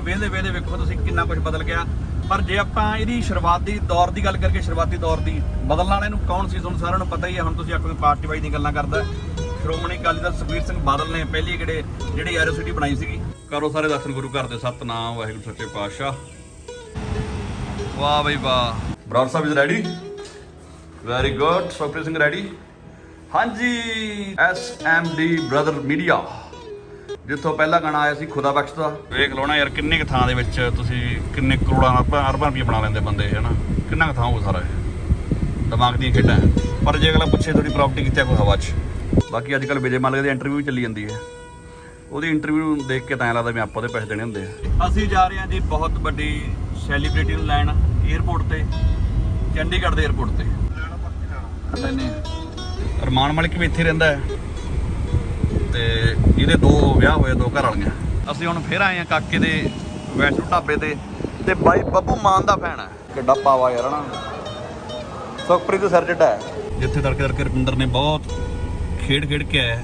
ਵੇਲੇ ਵੇਲੇ ਵੇਖੋ ਤੁਸੀਂ ਕਿੰਨਾ ਕੁਝ ਬਦਲ ਗਿਆ। ਪਰ ਜੇ ਆਪਾਂ ਇਹਦੀ ਸ਼ੁਰੂਆਤੀ ਦੌਰ ਦੀ ਗੱਲ ਕਰਕੇ ਸ਼ੁਰੂਆਤੀ ਦੌਰ ਦੀ ਬਦਲਣ ਵਾਲੇ ਨੂੰ ਕੌਣ ਸੀ, ਤੁਹਾਨੂੰ ਸਾਰਿਆਂ ਨੂੰ ਪਤਾ ਹੀ ਹੈ, ਹੁਣ ਤੁਸੀਂ ਆਖੋਗੇ ਪਾਰਟੀ ਵਾਈ ਦੀ ਗੱਲਾਂ ਕਰਦਾ ਸ਼੍ਰੋਮਣੀ ਅਕਾਲੀ ਦਲ ਸੁਖਬੀਰ ਸਿੰਘ ਬਾਦਲ ਨੇ ਪਹਿਲੀ ਕਿਹੜੇ ਜਿਹੜੀ ਐਰੋਸਿਟੀ ਬਣਾਈ ਸੀਗੀ। ਕਰੋ ਸਾਰੇ ਦਰਸ਼ਨ ਗੁਰੂ ਘਰ ਦੇ, ਸਤਨਾਮ, ਵਾਹਿਗੁਰੂ, ਸੱਚੇ ਪਾਤਸ਼ਾਹ। ਵਾਹ ਬਈ ਵਾਹ। ਬਰਾੜ ਸਾਹਿਬ is ready very good Sukhbir Singh ready ਹਾਂਜੀ। S M D brother media ਜਿੱਥੋਂ ਪਹਿਲਾ ਗਾਣਾ ਆਇਆ ਸੀ ਖੁਦਾ ਬਖਸ਼ਦਾ ਵੇਖ ਲਓ ਨਾ ਯਾਰ ਕਿੰਨੇ ਕੁ ਥਾਂ ਦੇ ਵਿੱਚ ਤੁਸੀਂ ਕਿੰਨੇ ਕਰੋੜਾਂ ਅਰਬਾਂ ਅਰਬਾਂ ਰੁਪਏ ਬਣਾ ਲੈਂਦੇ ਬੰਦੇ ਹੈ ਨਾ ਕਿੰਨਾ ਕੁ ਥਾਂ ਹੋਊ ਸਾਰਾ ਇਹ? ਦਿਮਾਗ ਦੀਆਂ ਖੇਡਾਂ। ਹੈ। ਪਰ ਜੇ ਅਗਲਾ ਪੁੱਛੇ ਤੁਹਾਡੀ ਪ੍ਰਾਪਰਟੀ ਕਿੱਥੇ ਆ ਕੋਈ ਹਵਾ 'ਚ? ਬਾਕੀ ਅੱਜ ਕੱਲ ਵਿਜੇ ਮਾਲਿਕ ਦੀ ਇੰਟਰਵਿਊ ਚੱਲੀ ਜਾਂਦੀ ਹੈ। ਉਹਦੀ ਇੰਟਰਵਿਊ ਦੇਖ ਕੇ ਤਾਂ ਲੱਗਦਾ ਵੀ ਆਪਾਂ ਉਹਦੇ ਪੈਸੇ ਦੇਣੇ ਹੁੰਦੇ ਆ। ਅਸੀਂ ਜਾ ਰਹੇ ਹਾਂ ਜੀ ਬਹੁਤ ਵੱਡੀ ਸੈਲੀਬ੍ਰਿਟੀ ਨੂੰ ਲੈਣ 에ਅਰਪੋਰਟ ਤੇ ਚੰਡੀਗੜ੍ਹ ਦੇ 에ਅਰਪੋਰਟ ਤੇ। ਲੈਣੇ ਅਰਮਾਨ ਮਲਿਕ ਵੀ ਇੱਥੇ ਰਹਿੰਦਾ ਹੈ। ਤੇ ਇਹਦੇ ਦੋ ਵਿਆਹ ਹੋਏ ਦੋ ਘਰ ਵਾਲੀਆਂ। ਅਸੀਂ ਹੁਣ ਫੇਰ ਆਏ ਆ ਕਾਕੇ ਦੇ ਵੈਸ਼ਨੂ ਢਾਬੇ ਤੇ ਤੇ ਬਾਈ ਬੱਬੂ ਮਾਨ ਦਾ ਫੈਨ ਹੈ ਕਿੱਡਾ ਪਾਵਾ ਯਾਰ ਹਨਾ ਸੁਖਪ੍ਰੀਤ ਸਰ ਜਿਹੜਾ ਹੈ ਜਿੱਥੇ ਤੜਕੇ ਤੜਕੇ ਰੁਪਿੰਦਰ ਨੇ ਬਹੁਤ ਖੇਡ ਖੇਡ ਕੇ ਆਇਆ।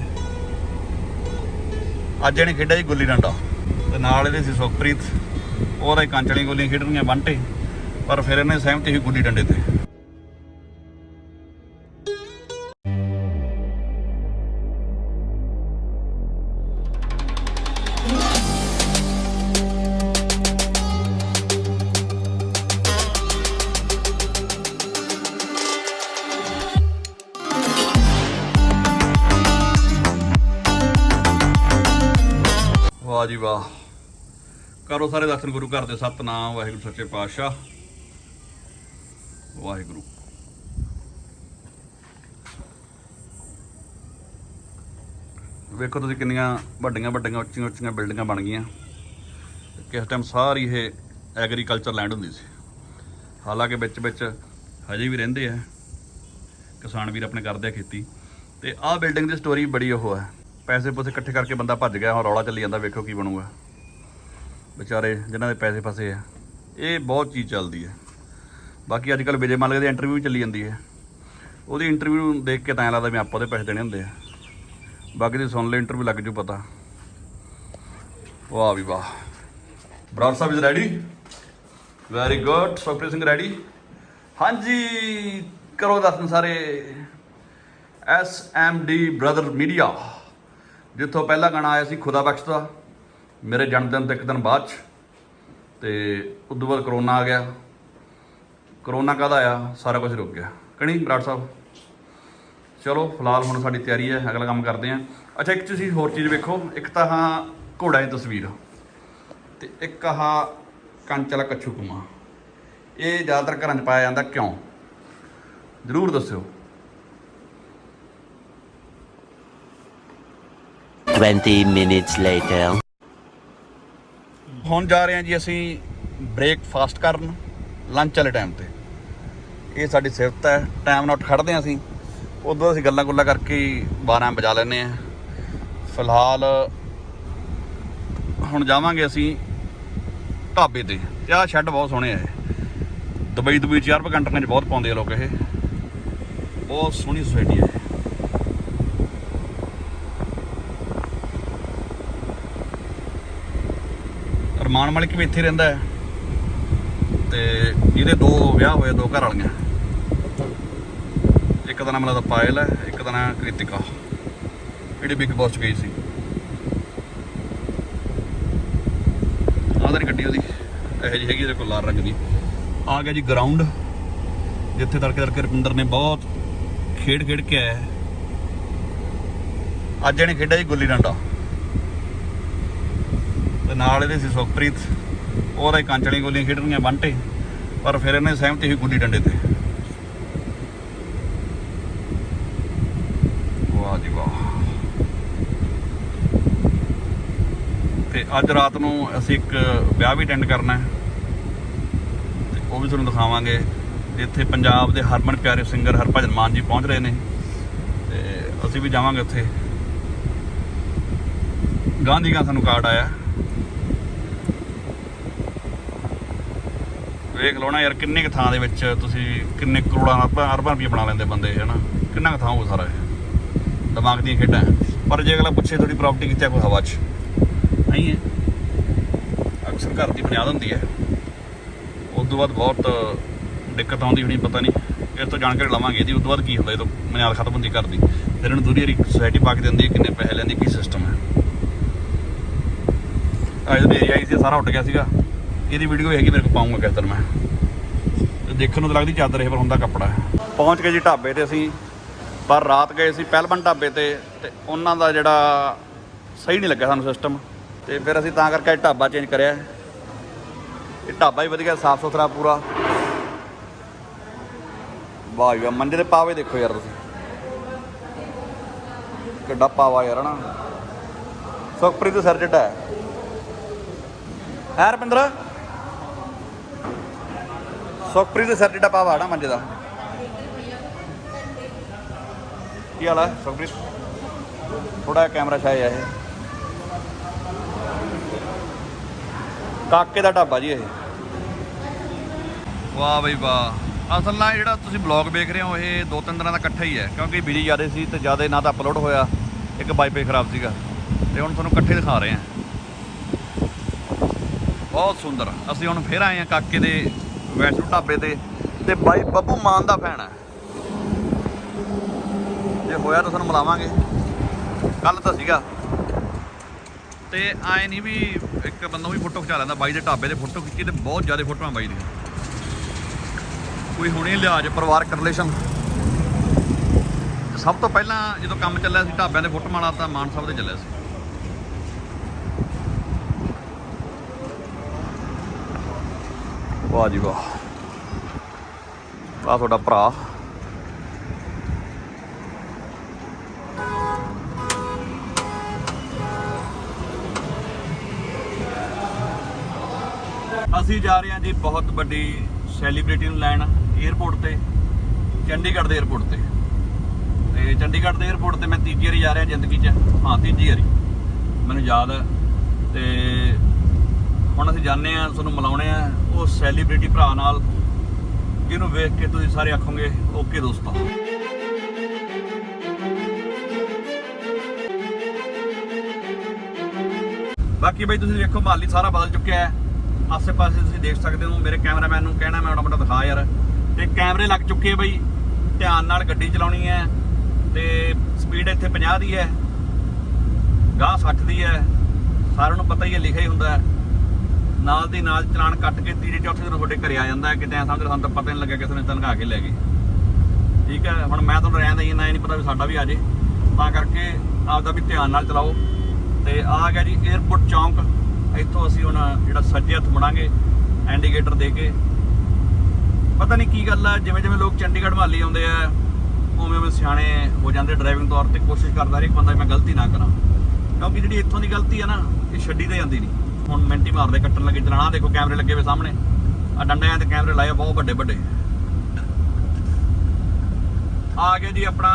ਅੱਜ ਇਹਨੇ ਖੇਡਿਆ ਜੀ ਗੁੱਲੀ ਡੰਡਾ। ਤੇ ਨਾਲ ਇਹਦੇ ਸੀ ਸੁਖਪ੍ਰੀਤ। ਉਹਦਾ ਹੀ ਕਾਂਚਲੀ ਗੋਲੀਆਂ ਖੇਡਣੀਆਂ, ਬੰਟੇ। ਪਰ ਫਿਰ ਇਹਨੇ ਸਹਿਮਤੀ ਸੀ ਗੁੱਲੀ ਡੰਡੇ ਤੇ। ਜੀ, ਵਾਹ। ਕਰੋ ਸਾਰੇ ਦਰਸ਼ਨ ਗੁਰੂ ਘਰ ਦੇ, ਸਤਨਾਮ, ਵਾਹਿਗੁਰੂ ਸੱਚੇ ਪਾਤਸ਼ਾਹ। ਵਾਹਿਗੁਰੂ। ਵੇਖੋ ਤੁਸੀਂ ਕਿੰਨੀਆਂ ਵੱਡੀਆਂ ਵੱਡੀਆਂ, ਉੱਚੀਆਂ ਉੱਚੀਆਂ ਬਿਲਡਿੰਗਾਂ ਬਣ ਗਈਆਂ। ਕਿਸ ਟਾਈਮ ਸਾਰੀ ਇਹ ਐਗਰੀਕਲਚਰ ਲੈਂਡ ਹੁੰਦੀ ਸੀ। ਹਾਲਾਂਕਿ ਵਿੱਚ ਵਿੱਚ ਹਜੇ ਵੀ ਰਹਿੰਦੇ ਆ। ਕਿਸਾਨ ਵੀਰ ਆਪਣੇ ਕਰਦੇ ਆ ਖੇਤੀ। ਤੇ ਆਹ ਬਿਲਡਿੰਗ ਦੀ ਸਟੋਰੀ ਬੜੀ ਉਹ ਹੈ। ਪੈਸੇ ਪੂਸੇ ਇਕੱਠੇ ਕਰਕੇ ਬੰਦਾ ਭੱਜ ਗਿਆ, ਹੁਣ ਰੌਲਾ ਚੱਲੀ ਜਾਂਦਾ, ਵੇਖੋ ਕੀ ਬਣੂਗਾ। ਵਿਚਾਰੇ, ਜਿਨ੍ਹਾਂ ਦੇ ਪੈਸੇ ਫਸੇ ਆ, ਇਹ ਬਹੁਤ ਚੀਜ਼ ਚੱਲਦੀ ਹੈ। ਬਾਕੀ ਅੱਜ ਕੱਲ ਵਿਜੇ ਮਾਲਕ ਦੀ ਇੰਟਰਵਿਊ ਚੱਲੀ ਜਾਂਦੀ ਹੈ। ਉਹਦੀ ਇੰਟਰਵਿਊ ਦੇਖ ਕੇ ਤਾਂ ਲੱਗਦਾ ਵੀ ਆਪਾਂ ਉਹਦੇ ਪੈਸੇ ਦੇਣੇ ਹੁੰਦੇ ਆ। ਬਾਕੀ ਦੀ ਸੁਣ ਲੈ ਇੰਟਰਵਿਊ ਲੱਗ ਜੂ ਪਤਾ। ਵਾਹ ਵੀ ਵਾਹ। ਬਰਾੜ ਸਾਹਿਬ is ready very good Sukhpreet Singh ready ਹਾਂਜੀ, ਕਰੋ ਦਰਸ਼ਨ ਸਾਰੇ। S M D brother media ਜਿੱਥੋਂ ਪਹਿਲਾ ਗਾਣਾ ਆਇਆ ਸੀ ਖੁਦਾ ਬਖਸ਼ ਦਾ, ਮੇਰੇ ਜਨਮ ਦਿਨ ਤੋਂ ਇੱਕ ਦਿਨ ਬਾਅਦ ਚ, ਤੇ ਉਦੋਂ ਬਾਅਦ ਕਰੋਨਾ ਆ ਗਿਆ। ਕਰੋਨਾ ਕਾਹਦਾ ਆਇਆ? ਸਾਰਾ ਕੁਝ ਰੁਕ ਗਿਆ। ਕਣੀ ਬਰਾੜ ਸਾਹਿਬ? ਚਲੋ, ਫਿਲਹਾਲ ਹੁਣ ਸਾਡੀ ਤਿਆਰੀ ਹੈ, ਅਗਲਾ ਕੰਮ ਕਰਦੇ ਹਾਂ। ਅੱਛਾ, ਇੱਕ ਤੁਸੀਂ ਹੋਰ ਚੀਜ਼ ਵੇਖੋ, ਇੱਕ ਤਾਂ ਹਾਂ ਘੋੜਾ ਦੀ ਤਸਵੀਰ, ਤੇ ਇੱਕ ਆਹ ਕੰਚਲਾ ਕੱਛੂ ਕੁਮਾ। ਇਹ ਜ਼ਿਆਦਾਤਰ ਘਰਾਂ 'ਚ ਪਾਇਆ ਜਾਂਦਾ ਕਿਉਂ? ਜ਼ਰੂਰ ਦੱਸਿਓ। 20 minutes later. ਹੁਣ ਜਾ ਰਹੇ ਹਾਂ ਜੀ ਅਸੀਂ ਬ੍ਰੇਕਫਾਸਟ ਕਰਨ ਲੰਚ ਵਾਲੇ ਟਾਈਮ ਤੇ। ਇਹ ਸਾਡੀ ਸਿਫਤ ਹੈ ਟਾਈਮ ਨਾਲ ਉੱਠ ਖੜਦੇ ਹਾਂ ਅਸੀਂ। ਉਦੋਂ ਅਸੀਂ ਗੱਲਾਂ ਗੁੱਲਾਂ ਕਰਕੇ ਹੀ 12 ਵਜਾ ਲੈਂਦੇ ਹਾਂ। ਫਿਲਹਾਲ ਹੁਣ ਜਾਵਾਂਗੇ ਅਸੀਂ ਢਾਬੇ ਤੇ। ਤੇ ਆਹ ਸ਼ੈੱਡ ਬਹੁਤ ਸੋਹਣੇ ਆ ਦੁਬਈ ਦੁਬਈ ਚ ਅਰਬ ਕੰਟਰੀਆਂ 'ਚ ਬਹੁਤ ਪਾਉਂਦੇ ਆ ਲੋਕ ਇਹ। ਬਹੁਤ ਸੋਹਣੀ ਸੁਸਾਇਟੀ ਹੈ ਇਹ ਅਰਮਾਨ ਮਲਿਕ ਵੀ ਇੱਥੇ ਰਹਿੰਦਾ ਹੈ। ਤੇ ਇਹਦੇ ਦੋ ਵਿਆਹ ਹੋਏ ਦੋ ਘਰ ਵਾਲੀਆਂ। ਇੱਕ ਦਾ ਨਾਮ ਲੱਗਦਾ ਪਾਇਲ ਹੈ, ਇੱਕ ਦਾ ਨਾਮ ਕ੍ਰਿਤਿਕਾ। ਜਿਹੜੀ ਬਿਗ ਬੌਸ 'ਚ ਗਈ ਸੀ। ਆਹ ਗੱਡੀ ਉਹਦੀ। ਇਹੋ ਜਿਹੀ ਹੈਗੀ ਇਹਦੇ ਕੋਲ ਲਾਲ ਰੰਗ ਦੀ। ਆ ਗਿਆ ਜੀ ਗਰਾਊਂਡ ਜਿੱਥੇ ਤੜਕੇ ਤੜਕੇ ਰਪਿੰਦਰ ਨੇ ਬਹੁਤ ਖੇਡ ਖੇਡ ਕੇ ਆਇਆ ਅੱਜ ਇਹਨੇ ਖੇਡਿਆ ਜੀ ਗੁੱਲੀ ਡੰਡਾ। ਤੇ ਨਾਲ ਇਹਦੇ ਸੀ ਸੁਖਪ੍ਰੀਤ। ਉਹਦਾ ਹੀ ਕਾਂਚਲੀ ਗੋਲੀਆਂ ਖੇਡਣੀਆਂ ਬੰਟੇ। ਪਰ ਫਿਰ ਇਹਨੇ ਸਹਿਮਤੀ ਸੀ ਗੁੱਲੀ ਡੰਡੇ ਤੇ। ਵਾਹ ਜੀ ਵਾਹ। ਤੇ ਅੱਜ ਰਾਤ ਨੂੰ ਅਸੀਂ ਇੱਕ ਵਿਆਹ ਵੀ ਅਟੈਂਡ ਕਰਨਾ ਹੈ। ਤੇ ਉਹ ਵੀ ਤੁਹਾਨੂੰ ਦਿਖਾਵਾਂਗੇ। ਇੱਥੇ ਪੰਜਾਬ ਦੇ ਹਰਮਨ ਪਿਆਰੇ ਸਿੰਗਰ ਹਰਭਜਨ ਮਾਨ ਜੀ ਪਹੁੰਚ ਰਹੇ ਨੇ। ਤੇ ਅਸੀਂ ਵੀ ਜਾਵਾਂਗੇ ਉੱਥੇ। ਗਾਂਧੀ ਦਾ ਸਾਨੂੰ ਕਾਰਡ ਆਇਆ। ਵੇਖ ਲਓ ਨਾ ਯਾਰ ਕਿੰਨੇ ਕੁ ਥਾਂ ਦੇ ਵਿੱਚ ਤੁਸੀਂ ਕਿੰਨੇ ਕਰੋੜਾਂ ਅਰਬਾਂ ਅਰਬਾਂ ਰੁਪਏ ਬਣਾ ਲੈਂਦੇ ਬੰਦੇ ਹੈ ਨਾ ਕਿੰਨਾ ਕੁ ਥਾਂ ਹੋਊ ਸਾਰਾ ਇਹ? ਦਿਮਾਗ ਦੀਆਂ ਖੇਡਾਂ ਹੈ। ਪਰ ਜੇ ਅਗਲਾ ਪੁੱਛੇ ਤੁਹਾਡੀ ਪ੍ਰਾਪਰਟੀ ਕਿੱਥੇ ਕੋਈ ਹਵਾ 'ਚ? ਨਹੀਂ ਹੈ। ਅਕਸਰ ਘਰ ਦੀ ਬੁਨਿਆਦ ਹੁੰਦੀ ਹੈ। ਉਸ ਤੋਂ ਬਾਅਦ ਬਹੁਤ ਦਿੱਕਤ ਆਉਂਦੀ ਹੋਣੀ ਪਤਾ ਨਹੀਂ। ਇਸ ਤੋਂ ਜਾਣਕਾਰੀ ਲਵਾਂਗੇ ਇਹਦੀ ਉਸ ਤੋਂ ਬਾਅਦ ਕੀ ਹੁੰਦਾ ਜਦੋਂ ਬੁਨਿਆਦ ਖਤਮ ਹੁੰਦੀ ਘਰ ਦੀ। ਫਿਰ ਇਹਨੂੰ ਦੂਰੀ ਵਾਰੀ ਸੁਸਾਇਟੀ ਪਾ ਕੇ ਦਿੰਦੀ ਹੈ ਕਿੰਨੇ ਪੈਸੇ ਲੈਂਦੀ ਕੀ ਸਿਸਟਮ ਹੈ। ਆ ਜਦੋਂ ਏਰੀਆ ਸਾਰਾ ਉੱਡ ਗਿਆ ਸੀਗਾ। ਇਹਦੀ ਵੀਡੀਓ ਹੈਗੀ, ਮੇਰੇ ਕੋਲ ਪਾਉਂਗਾ ਕਿਸ ਦਿਨ ਮੈਂ। ਦੇਖਣ ਨੂੰ ਤਾਂ ਲੱਗਦੀ ਚਾਦਰ ਇਹ ਪਰ ਹੁੰਦਾ ਕੱਪੜਾ। ਪਹੁੰਚ ਗਏ ਜੀ ਢਾਬੇ ਤੇ ਅਸੀਂ। ਪਰ ਰਾਤ ਗਏ ਸੀ ਪਹਿਲਵਨ ਢਾਬੇ ਤੇ ਤੇ ਉਹਨਾਂ ਦਾ ਜਿਹੜਾ ਸਹੀ ਨਹੀਂ ਲੱਗਿਆ ਸਾਨੂੰ ਸਿਸਟਮ ਤੇ ਫਿਰ ਅਸੀਂ ਤਾਂ ਕਰਕੇ ਢਾਬਾ ਚੇਂਜ ਕਰਿਆ। ਇਹ ਢਾਬਾ ਹੀ ਵਧੀਆ ਸਾਫ਼ ਸੁਥਰਾ ਪੂਰਾ। ਵਾਹ ਜੀ ਮੰਜੇ ਦੇ ਪਾਵੇ ਦੇਖੋ ਯਾਰ ਤੁਸੀਂ। ਕਿੱਡਾ ਪਾਵਾ ਯਾਰ ਨਾ ਸੁਖਪ੍ਰੀਤ ਸਰ ਜਿਹੜਾ ਹੈ। ਹੈ ਰਪਿੰਦਰ? ਸੁਖਪ੍ਰੀਤ ਸਰ ਜਿਹੜਾ ਪਾਵਾ ਨਾ ਮੰਜੇ ਦਾ। ਕੀ ਹਾਲ ਹੈ ਸੁਖਪ੍ਰੀਤ? ਥੋੜਾ ਕੈਮਰਾ ਛਾਇਆ ਇਹ। ਕਾਕੇ ਦਾ ਢਾਬਾ ਜੀ ਇਹ। ਵਾਹ ਬਈ ਵਾਹ। ਅਸਲ ਨਾਲ ਜਿਹੜਾ ਤੁਸੀਂ ਬਲੌਗ ਵੇਖ ਰਹੇ ਹੋ, ਇਹ ਦੋ ਤਿੰਨ ਦਿਨਾਂ ਦਾ ਇਕੱਠਾ ਹੀ ਹੈ, ਕਿਉਂਕਿ ਬਿਜਲੀ ਜ਼ਿਆਦਾ ਸੀ ਤੇ ਜ਼ਿਆਦਾ ਨਾ ਤਾਂ ਅਪਲੋਡ ਹੋਇਆ, ਇੱਕ ਵਾਈਫਾਈ ਖਰਾਬ ਸੀਗਾ। ਤੇ ਹੁਣ ਤੁਹਾਨੂੰ ਇਕੱਠੇ ਦਿਖਾ ਰਹੇ ਹਾਂ। ਬਹੁਤ ਸੁੰਦਰ। ਅਸੀਂ ਹੁਣ ਫੇਰ ਆਏ ਹਾਂ ਕਾਕੇ ਦੇ ਵੈਸ਼ਨੂ ਢਾਬੇ ਤੇ। ਤੇ ਬਾਈ ਬੱਬੂ ਮਾਨ ਦਾ ਫੈਨ ਹੈ ਜੇ ਹੋਇਆ ਤਾਂ ਤੁਹਾਨੂੰ ਮਿਲਾਵਾਂਗੇ। ਕੱਲ ਤਾਂ ਸੀਗਾ। ਤੇ ਆਏ ਨਹੀਂ ਵੀ ਇੱਕ ਬੰਦਾ ਵੀ ਫੋਟੋ ਖਿਚਾ ਲੈਂਦਾ, ਬਾਈ ਦੇ ਢਾਬੇ ਦੇ ਫੋਟੋ ਖਿੱਚੀ ਤੇ ਬਹੁਤ ਜ਼ਿਆਦਾ ਫੋਟੋਆਂ ਬਾਈ ਦੀਆਂ। ਕੋਈ ਹੁਣੇ ਲਿਹਾਜ਼, ਪਰਿਵਾਰਕ ਰਿਲੇਸ਼ਨ ਸਭ ਤੋਂ ਪਹਿਲਾਂ ਜਦੋਂ ਕੰਮ ਚੱਲਿਆ ਸੀ ਢਾਬਿਆਂ ਦੇ ਫੋਟੋ ਮਾਲਾ ਤਾਂ ਮਾਨ ਸਾਹਿਬ ਦੇ ਚੱਲਿਆ ਸੀ। ਵਾਹ ਜੀ ਵਾਹ। ਆ ਤੁਹਾਡਾ ਭਰਾ। ਅਸੀਂ ਜਾ ਰਹੇ ਹਾਂ ਜੀ ਬਹੁਤ ਵੱਡੀ ਸੈਲੀਬ੍ਰਿਟੀ ਨੂੰ ਲੈਣ 에어ਪੋਰਟ ਤੇ, ਚੰਡੀਗੜ੍ਹ ਦੇ 에어ਪੋਰਟ ਤੇ। ਤੇ ਚੰਡੀਗੜ੍ਹ ਦੇ 에어ਪੋਰਟ ਤੇ ਮੈਂ ਤੀਜੀ ਵਾਰੀ ਜਾ ਰਿਹਾ ਜ਼ਿੰਦਗੀ 'ਚ। ਹਾਂ, ਤੀਜੀ ਵਾਰੀ। ਮੈਨੂੰ ਯਾਦ ਤੇ ਹੁਣ ਅਸੀਂ ਜਾਣੇ ਆ ਤੁਹਾਨੂੰ ਮਿਲਾਉਣੇ ਆ ਉਹ ਸੈਲੀਬ੍ਰਿਟੀ ਭਰਾ ਨਾਲ, ਜਿਹਨੂੰ ਵੇਖ ਕੇ ਤੁਸੀਂ ਸਾਰੇ ਆਖੋਗੇ, ਓਕੇ ਦੋਸਤੋ। ਬਾਕੀ ਬਈ, ਤੁਸੀਂ ਦੇਖੋ ਮਾਲੀ ਸਾਰਾ ਬਦਲ ਚੁੱਕਿਆ ਹੈ। ਆਸੇ-ਪਾਸੇ ਤੁਸੀਂ ਦੇਖ ਸਕਦੇ ਹੋ, ਮੇਰੇ ਕੈਮਰਾਮੈਨ ਨੂੰ ਕਹਿਣਾ, ਮੈਂ ਮਾੜਾ ਦਿਖਾ ਯਾਰ। ਤੇ ਕੈਮਰੇ ਲੱਗ ਚੁੱਕੇ ਆ ਬਈ, ਧਿਆਨ ਨਾਲ ਗੱਡੀ ਚਲਾਉਣੀ ਹੈ। ਤੇ ਸਪੀਡ ਇੱਥੇ 50 ਦੀ ਹੈ। ਗਾਹ 60 ਦੀ ਹੈ। ਸਾਰਿਆਂ ਨੂੰ ਪਤਾ ਹੀ ਹੈ, ਲਿਖਿਆ ਹੀ ਹੁੰਦਾ ਹੈ। ਨਾਲ ਦੀ ਨਾਲ ਚਲਾਨ ਕੱਟ ਕੇ ਤੀਜੇ ਚੌਥੇ ਦਿਨ ਤੁਹਾਡੇ ਘਰੇ ਆ ਜਾਂਦਾ ਹੈ, ਕਿਤੇ ਐਂ ਸਮਝ, ਸਾਨੂੰ ਤਾਂ ਪਤਾ ਨਹੀਂ ਲੱਗਿਆ ਕਿਸੇ ਨੇ ਤਨਖਾਹ ਕੇ ਲੈ ਗਏ ਠੀਕ ਹੈ, ਹੁਣ ਮੈਂ ਤੁਹਾਨੂੰ ਰਹਿਣ ਦਾ ਇੰਨਾ ਇਹ ਨਹੀਂ ਪਤਾ ਵੀ ਸਾਡਾ ਵੀ ਆ ਜੇ। ਤਾਂ ਕਰਕੇ ਆਪਦਾ ਵੀ ਧਿਆਨ ਨਾਲ ਚਲਾਓ। ਤੇ ਆ ਗਿਆ ਜੀ 에어ਪੋਰਟ ਚੌਂਕ। ਇੱਥੋਂ ਅਸੀਂ ਹੁਣ ਜਿਹੜਾ ਸੱਜੇ ਹੱਥ ਮੁੜਾਂਗੇ ਇੰਡੀਕੇਟਰ ਦੇ ਕੇ। ਪਤਾ ਨਹੀਂ ਕੀ ਗੱਲ ਆ, ਜਿਵੇਂ ਜਿਵੇਂ ਲੋਕ ਚੰਡੀਗੜ੍ਹ ਮਾਲੀ ਆਉਂਦੇ ਆ, ਉਵੇਂ ਉਵੇਂ ਸਿਆਣੇ ਹੋ ਜਾਂਦੇ ਡਰਾਈਵਿੰਗ ਤੌਰ ਤੇ, ਕੋਸ਼ਿਸ਼ ਕਰਦਾ ਹਰ ਇੱਕ ਬੰਦਾ ਮੈਂ ਗਲਤੀ ਨਾ ਕਰਾਂ। ਕਿਉਂਕਿ ਜਿਹੜੀ ਇੱਥੋਂ ਦੀ ਗਲਤੀ ਆ ਨਾ, ਇਹ ਛੱਡੀ ਤੇ ਜਾਂਦੀ ਨਹੀਂ। ਹੁਣ ਮਿੰਟੀ ਮਾਰਦੇ, ਕੱਟਣ ਲੱਗੇ ਚਲਾਣਾ ਦੇਖੋ ਕੈਮਰੇ ਲੱਗੇ ਹੋਏ ਸਾਹਮਣੇ। ਆ ਡੰਡਿਆਂ ਤੇ ਕੈਮਰੇ ਲਾਏ, ਬਹੁਤ ਵੱਡੇ ਵੱਡੇ। ਆ ਗਿਆ ਜੀ ਆਪਣਾ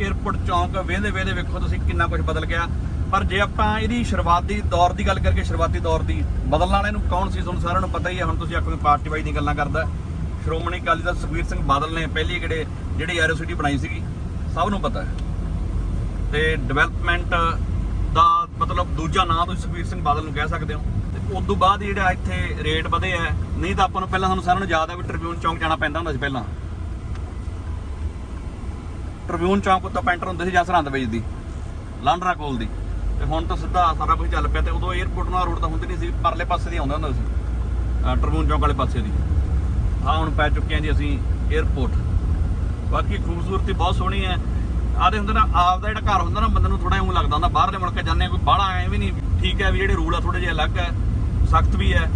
에어ਪੋਰਟ ਚੌਂਕ, ਵੇਹਦੇ ਵੇਹਦੇ ਵੇਖੋ ਤੁਸੀਂ ਕਿੰਨਾ ਕੁਝ ਬਦਲ ਗਿਆ। ਪਰ ਜੇ ਆਪਾਂ ਇਹਦੀ ਸ਼ੁਰੂਆਤੀ ਦੌਰ ਦੀ ਗੱਲ ਕਰਕੇ ਸ਼ੁਰੂਆਤੀ ਦੌਰ ਦੀ, ਬਦਲਣ ਵਾਲੇ ਨੂੰ ਕੌਣ ਸੀ ਤੁਹਾਨੂੰ ਸਾਰਿਆਂ ਨੂੰ ਪਤਾ ਹੀ ਹੈ, ਹੁਣ ਤੁਸੀਂ ਆਪਣੀ ਪਾਰਟੀ ਵਾਈ ਦੀਆਂ ਗੱਲਾਂ ਕਰਦਾ। ਸ਼੍ਰੋਮਣੀ ਅਕਾਲੀ ਦਲ ਸੁਖਬੀਰ ਸਿੰਘ ਬਾਦਲ ਨੇ ਪਹਿਲੀ ਕਿਹੜੇ, ਜਿਹੜੀ ਐਰੋਸਿਟੀ ਬਣਾਈ ਸੀਗੀ, ਸਭ ਨੂੰ ਪਤਾ ਹੈ। ਤੇ ਡਿਵੈਲਪਮੈਂਟ ਮਤਲਬ ਦੂਜਾ ਨਾਂ ਤੁਸੀਂ ਸੁਖਬੀਰ ਸਿੰਘ ਬਾਦਲ ਨੂੰ ਕਹਿ ਸਕਦੇ ਹੋ। ਤੇ ਉਸ ਤੋਂ ਬਾਅਦ ਜਿਹੜਾ ਇੱਥੇ ਰੇਟ ਵਧੇ ਆ, ਨਹੀਂ ਤਾਂ ਆਪਾਂ ਨੂੰ ਪਹਿਲਾਂ ਸਾਨੂੰ ਸਾਰਿਆਂ ਨੂੰ ਯਾਦ ਆ ਵੀ ਟ੍ਰਿਬਿਊਨ ਚੌਂਕ ਜਾਣਾ ਪੈਂਦਾ ਹੁੰਦਾ ਸੀ ਪਹਿਲਾਂ। ਟ੍ਰਿਬਿਊਨ ਚੌਂਕ ਤੋਂ ਪੈਂਟਰ ਹੁੰਦੇ ਸੀ ਜਸਰੰਦ ਵਿੱਚ ਦੀ, ਲਾਂਡਰਾ ਕੋਲ ਦੀ। ਤੇ ਹੁਣ ਤਾਂ ਸਿੱਧਾ ਸਾਰਾ ਕੁਝ ਚੱਲ ਪਿਆ ਤੇ ਉਦੋਂ 에어ਪੋਰਟ ਨਾਲ ਰੋਡ ਤਾਂ ਹੁੰਦੀ ਨਹੀਂ ਸੀ, ਪਰਲੇ ਪਾਸੇ ਦੀ ਆਉਂਦਾ ਹੁੰਦਾ ਸੀ। ਟ੍ਰਿਬਿਊਨ ਚੌਂਕ ਵਾਲੇ ਪਾਸੇ ਦੀ। ਹਾਂ ਹੁਣ ਪੈ ਚੁੱਕੇ ਆ ਜੀ ਅਸੀਂ 에어ਪੋਰਟ ਬਾਕੀ ਖੂਬਸੂਰਤੀ ਬਹੁਤ ਸੋਹਣੀ ਹੈ। ਆਦੇ ਹੁੰਦੇ ਨਾ ਆਪ ਦਾ ਜਿਹੜਾ ਘਰ ਹੁੰਦਾ ਨਾ, ਬੰਦੇ ਨੂੰ ਥੋੜਾ ਇਉਂ ਲੱਗਦਾ ਹੁੰਦਾ, ਬਾਹਰਲੇ ਮੁਲਕ ਜਾਂਦੇ ਕੋਈ ਬਾਹਲਾ ਐ ਵੀ ਨਹੀਂ, ਠੀਕ ਹੈ ਵੀ ਜਿਹੜੇ ਰੂਲ ਆ ਥੋੜੇ ਜਿਹਾ ਅਲੱਗ ਹੈ, ਸਖਤ ਵੀ ਹੈ।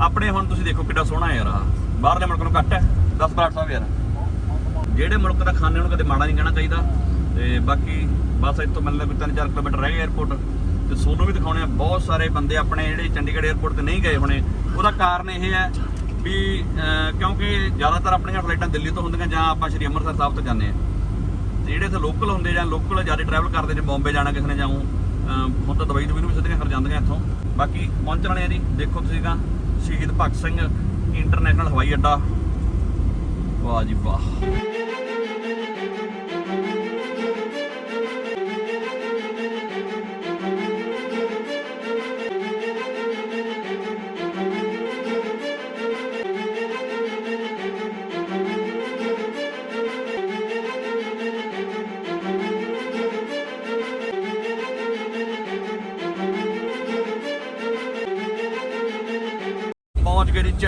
ਆਪਣੇ ਹੁਣ ਤੁਸੀਂ ਦੇਖੋ ਕਿੱਡਾ ਸੋਹਣਾ ਯਾਰ ਆ ਬਾਹਰਲੇ ਮੁਲਕ ਨੂੰ ਘੱਟ ਹੈ 10 ਬਰਾਟ ਸਾਹਿਬ ਯਾਰ ਜਿਹੜੇ ਮੁਲਕ ਦਾ ਖਾਣੇ ਨੂੰ ਕਦੇ ਮਾੜਾ ਨਹੀਂ ਕਹਿਣਾ ਚਾਹੀਦਾ, ਤੇ ਬਾਕੀ ਬਸ ਇੱਥੋਂ ਮਤਲਬ ਤਿੰਨ ਚਾਰ ਕਿਲੋਮੀਟਰ ਰਹਿ ਗਏ 에어ਪੋਰਟ ਤੇ ਸੋਨੂੰ ਵੀ ਦਿਖਾਉਣੇ ਆ, ਬਹੁਤ ਸਾਰੇ ਬੰਦੇ ਆਪਣੇ ਜਿਹੜੇ ਚੰਡੀਗੜ੍ਹ 에어ਪੋਰਟ ਤੇ ਨਹੀਂ ਗਏ ਹੋਣੇ, ਉਹਦਾ ਕਾਰਨ ਇਹ ਹੈ ਵੀ ਕਿਉਂਕਿ ਜ਼ਿਆਦਾਤਰ ਆਪਣੀਆਂ ਫਲਾਈਟਾਂ ਦਿੱਲੀ ਤੋਂ ਹੁੰਦੀਆਂ ਜਾਂ ਆਪਾਂ ਸ਼੍ਰੀ ਅੰਮ੍ਰਿਤਸਰ ਸਾਹਿਬ ਤੋਂ ਜਾਂਦੇ ਆ। ਜਿਹੜੇ ਇੱਥੇ ਲੋਕਲ ਹੁੰਦੇ ਜਾਂ ਲੋਕਲ ਜ਼ਿਆਦਾ ਟਰੈਵਲ ਕਰਦੇ ਜੇ ਬੰਬੇ ਜਾਣਾ ਕਿਸੇ ਨੇ ਜਾਊ ਹੁਣ ਤਾਂ ਦਵਾਈ ਦਵਾਈ ਨੂੰ ਵੀ ਸਿੱਧੀਆਂ ਕਰ ਜਾਂਦੀਆਂ ਇੱਥੋਂ। ਬਾਕੀ ਪਹੁੰਚਣ ਵਾਲੇ ਜੀ ਦੇਖੋ ਤੁਸੀਂ ਤਾਂ, ਸ਼ਹੀਦ ਭਗਤ ਸਿੰਘ ਇੰਟਰਨੈਸ਼ਨਲ ਹਵਾਈ ਅੱਡਾ। ਵਾਹ ਜੀ ਵਾਹ।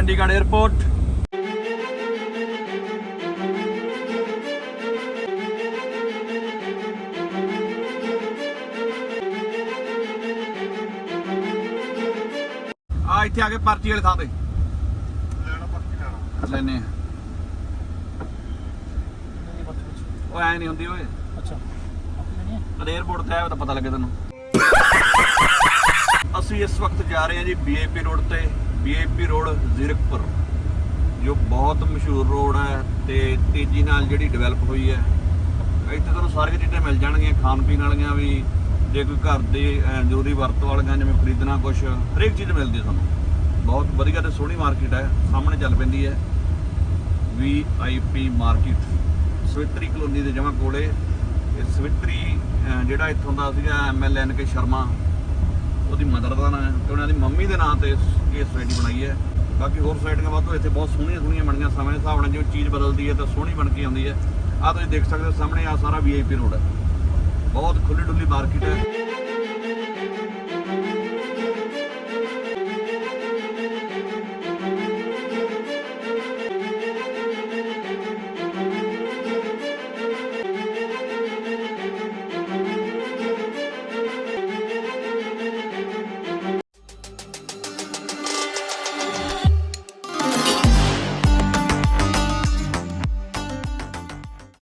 ਚੰਡੀਗੜ੍ਹ 에ਅਰਪੋਰਟ ਆ ਇੱਥੇ ਆ ਕੇ ਪਰਚੀ ਵਾਲੇ ਥਾਂ ਤੇ। ਲੈਣਾ ਪੱਕੀ ਲੈਣਾ। ਲੈਨੇ ਆ। ਉਹ ਐ ਨਹੀਂ ਹੁੰਦੀ ਓਏ। ਅੱਛਾ। 에ਅਰਪੋਰਟ ਤੇ ਆਇਆ ਤਾਂ ਪਤਾ ਲੱਗੇ ਤੈਨੂੰ। ਅਸੀਂ ਇਸ ਵਕਤ ਜਾ ਰਹੇ ਹਾਂ ਜੀ ਬੀਏਪੀ ਰੋਡ ਤੇ ਬੀਏਪੀ ਰੋਡ ਜ਼ੀਰਕਪੁਰ, ਜੋ ਬਹੁਤ ਮਸ਼ਹੂਰ ਰੋਡ ਹੈ ਤੇ ਤੇਜ਼ੀ ਨਾਲ ਜਿਹੜੀ ਡਿਵੈਲਪ ਹੋਈ ਹੈ। ਇੱਥੇ ਤੁਹਾਨੂੰ ਸਾਰੀਆਂ ਚੀਜ਼ਾਂ ਮਿਲ ਜਾਣਗੀਆਂ, ਖਾਣ ਪੀਣ ਵਾਲੀਆਂ ਵੀ, ਜੇ ਕੋਈ ਘਰ ਦੀ ਜ਼ਰੂਰੀ ਵਰਤੋਂ ਵਾਲੀਆਂ ਜਿਵੇਂ ਖਰੀਦਣਾ ਕੁਝ ਹਰੇਕ ਚੀਜ਼ ਮਿਲਦੀ ਹੈ ਤੁਹਾਨੂੰ। ਬਹੁਤ ਵਧੀਆ ਤੇ ਸੋਹਣੀ ਮਾਰਕੀਟ ਹੈ, ਸਾਹਮਣੇ ਚੱਲ ਪੈਂਦੀ ਹੈ। ਵੀਆਈਪੀ ਮਾਰਕੀਟ ਸਵਿਤਰੀ ਕਲੋਨੀ ਦੇ ਜਮਾ ਕੋਲੇ, ਇਹ ਸਵਿਤਰੀ ਜਿਹੜਾ ਇੱਥੋਂ ਦਾ ਸੀਗਾ ਐਮਐਲਐਨ ਕੇ ਸ਼ਰਮਾ ਉਹਦੀ ਮਦਰ ਦਾ ਨਾਂ ਹੈ ਤੇ ਉਹਨਾਂ ਦੀ ਮੰਮੀ ਦੇ ਨਾਂ ਤੇ ਇਹ ਸੋਸਾਇਟੀ ਬਣਾਈ ਹੈ। ਬਾਕੀ ਹੋਰ ਸੋਸਾਇਟੀਆਂ ਤੋਂ ਇੱਥੇ ਬਹੁਤ ਸੋਹਣੀਆਂ ਸੋਹਣੀਆਂ ਬਣੀਆਂ, ਸਮੇਂ ਦੇ ਹਿਸਾਬ ਨਾਲ ਜਿਵੇਂ ਚੀਜ਼ ਬਦਲਦੀ ਹੈ ਤਾਂ ਸੋਹਣੀ ਬਣ ਕੇ ਆਉਂਦੀ ਹੈ। ਆਹ ਤੁਸੀਂ ਦੇਖ ਸਕਦੇ ਹੋ ਸਾਹਮਣੇ ਆ ਸਾਰਾ ਵੀਆਈਪੀ ਰੋਡ ਹੈ। ਬਹੁਤ ਖੁੱਲੀ ਡੁੱਲੀ ਮਾਰਕੀਟ ਹੈ।